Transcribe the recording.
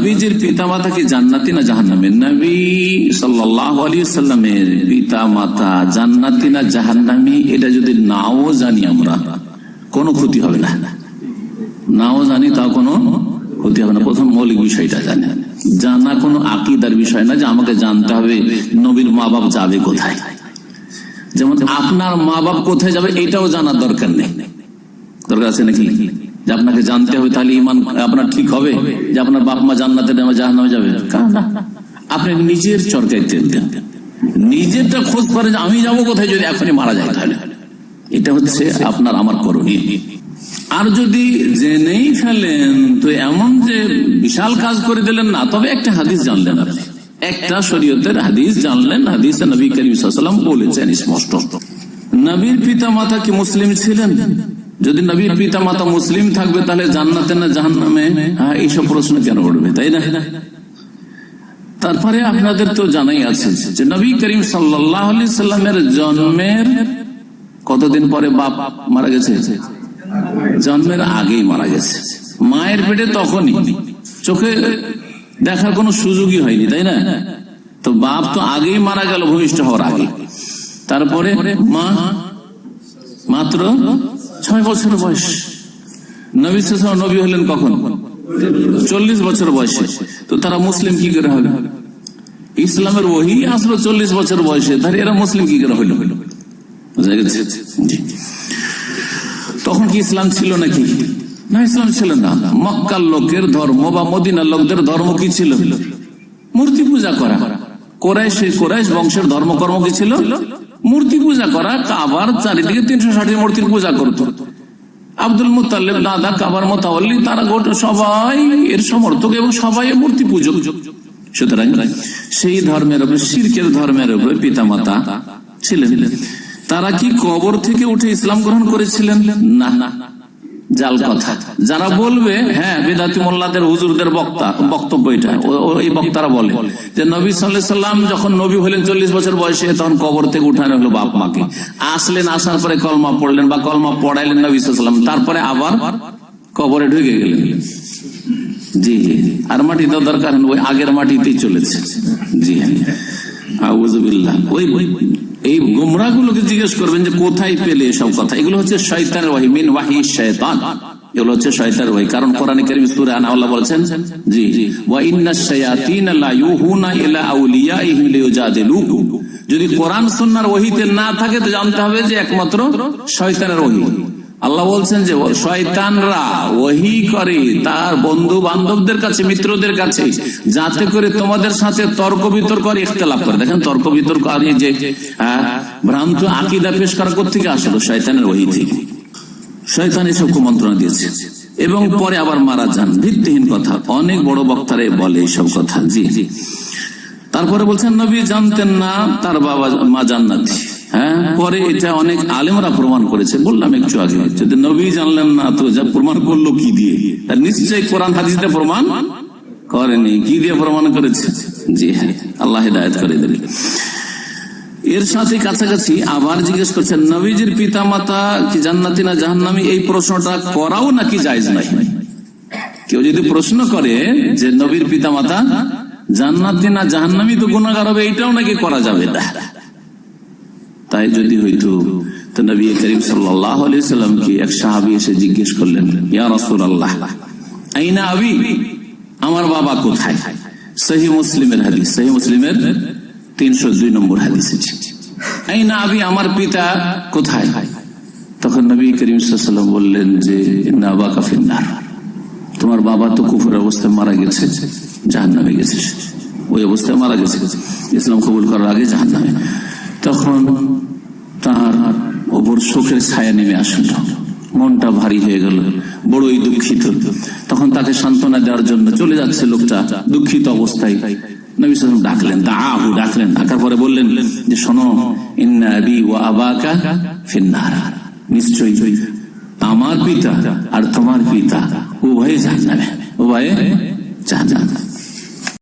নবীজির পিতা মাতা কি জান্নাতি না জাহান্নামে নবী সাল্লামের পিতা মাতা জান্নাতি না জাহান্নামি, এটা যদি নাও জানি আমরা, কোনো ক্ষতি হবে না। নাও জানি তা কোনো ক্ষতি হবে না। প্রথম মৌলিক বিষয়টা জানি। জানা কোনো আকিদার বিষয় না যে আমাকে জানতে হবে নবীর মা বাপ যাবে কোথায়। যেমন আপনার মা বাপ কোথায় যাবে, এটাও জানার দরকার নেই। দরকার আছে নাকি? যে আপনাকে জানতে হবে, তাহলে ইমান আপনার ঠিক হবে। যে আপনার বাপ মা জান্নাতে নামে যাবে। আপনি নিজের চরকায় তেল দেন। নিজেরটা খোঁজ করে আমি যাব কোথায়, যদি এখনই মারা যায় তাহলে। এটা হচ্ছে আপনার, আমার করণীয়। আর যদি জেনেই ফেলেন, তো এমন যে বিশাল কাজ করে দিলেন না, তবে একটা হাদিস জানলেন আপনি। একটা শরীয়তের হাদিস জানলেন, হাদিস নবী করিম বলেছেন স্পষ্ট। নবীর পিতা মাতা কি মুসলিম ছিলেন? যদি নবীর পিতা মাতা মুসলিম থাকবে, তাহলে জান্নাতে না জাহান নামে হ্যাঁ এইসব প্রশ্ন কেন উঠবে তাই না? তারপরে আপনাদের তো জানাই আছে যে নবী করিম সাল্লামের জন্মের কতদিন পরে বাপ মারা গেছে? জন্মের আগেই মারা গেছে। মায়ের পেটে তখনই। চোখে দেখার কোনো সুযোগই হয়নি, তাই না? তো বাপ তো আগেই মারা গেল, ভূমিষ্ঠ হওয়ার আগে। তারপরে মা? মাত্র ছয় বছর বয়স। নবী আলাইহি নবী হলেন কখন? চল্লিশ বছর বয়সে। তো তারা মুসলিম কি করে হলো? ইসলামের ওহি আসলো চল্লিশ বছর বয়সে। তাহলে এরা মুসলিম কি করে হইল গেছে? তখন কি ইসলাম ছিল নাকি? না, ইসলাম ছিল না। মক্কার লোকের ধর্ম বা মদিনার লোকদের ধর্ম কি ছিল? মূর্তি পূজা করা। কোরাইশ কোরাইশ বংশের ধর্মকর্ম কি ছিল? মূর্তি পূজা করা, কাবার চারিদিকে তিনশো ষাটের মূর্তির পূজা করত। আব্দুল মুতাল্লিব দাদা, কাবার মোতাল্লি তারা গোটা সবাই এর সমর্থক এবং সবাই মূর্তি পুজো সুতরাং সেই ধর্মের উপরে সিরকের ধর্মের উপরে পিতা মাতা ছিলেন। তারা কি কবর থেকে উঠে ইসলাম গ্রহণ করেছিলেন? না না। জাল কথা। যারা বলবে হ্যাঁ বিদাতি মোল্লাদের হুজুরদের বক্তা বক্তব্য এটা। ও- এই বক্তারা বলে। যে নবী সাল্লাহ সাল্লাম যখন নবী হলেন চল্লিশ বছর বয়সে তখন কবর থেকে উঠানো হলো বাপ মাকে। আসলেন আসার পরে কলমা পড়লেন বা কলমা পড়াইলেন নবী সাল্লাম। তারপরে আবার কবরে ঢুকে গেলেন। জি জি আর মাটি তো দরকার ওই আগের মাটিতেই চলেছে। জি আউজুবিল্লাহ ওই ওই এই গুমরা গুলোকে জিজ্ঞেস করবেন যে কোথায় পেলে এসব কথা? এগুলো হচ্ছে শৈতানের ওয়াহি, মিন ওয়াহি শৈতান এগুলো হচ্ছে কারণ আনাউল্লাহ বলেছেন, জি ওয়া ইন্নাশ শায়াতিন লা ইউহুনা ইলা আউলিয়াইহিম যদি কোরআন সুন্নাহর ওহিতে না থাকে, তো জানতে হবে যে একমাত্র শয়তানের ওহি আল্লাহ বলছেন যে শয়তানরা, ওহি করে তার বন্ধু বান্ধবদের কাছে, মিত্রদের কাছে, যাতে করে তোমাদের সাথে তর্ক বিতর্ক আর ইখতলাফ করে। দেখেন তর্ক বিতর্ক আর যে ভ্রান্ত আকিদা পেশ করা থেকে আসলো? শয়তানের ওহি থেকে। শয়তান এসব কুমন্ত্রণা দিয়েছে। এবং পরে আবার মারা যান। ভিত্তিহীন কথা। অনেক বড় বক্তারে বলে এইসব কথা। জি জি। তারপরে বলছেন, নবী জানতেন না, তার বাবা মা জান্নাতি। হ্যাঁ? পরে এটা অনেক আলেমরা প্রমাণ করেছে। বললাম একটু আগে। যদি নবী জানলেন না তো যা প্রমাণ করল কি দিয়ে? তার নিশ্চয়ই কোরআন হাদিসে প্রমাণ করেনি। কি দিয়ে প্রমাণ করেছে? জি হ্যাঁ আল্লাহ হিদায়ত করে দিলেন এর সাথে কাছাকাছি আবার জিজ্ঞেস করছেন নবীজির পিতা মাতা কি জান্নাতি না জাহান্নামি? এই প্রশ্নটা করাও নাকি জায়জ নাই কেউ যদি প্রশ্ন করে যে নবীর পিতা মাতা জান্নাতি না জাহান্নামি তো গুণাগার হবে এইটাও নাকি করা যাবে না। তাই যদি হইতো, তো নবী করিম সাল্লামকে এক সাহাবি এসে জিজ্ঞেস করলেন আমার বাবা কোথায়? তখন নবী করিম বললেন যে নাবা কাফিন্নার তোমার বাবা তো কুফুর অবস্থায় মারা গেছে জাহান নামে গেছে। ওই অবস্থায় মারা গেছে। ইসলাম কবুল করার আগে জাহান নামে তখন তার শোকের ছায়া নেমে আসলো। মনটা ভারী হয়ে গেল, বড়ই দুঃখিত। তখন তাকে সান্ত্বনা দেওয়ার জন্য চলে যাচ্ছে লোকটা দুঃখিত অবস্থায়। ডাকলেন ডাকলেন। পরে বললেন যে, শোনো নিশ্চয়ই আমার পিতা আর তোমার পিতা উভয়ে জাহান্নামে উভয়ে জাহান্নামে।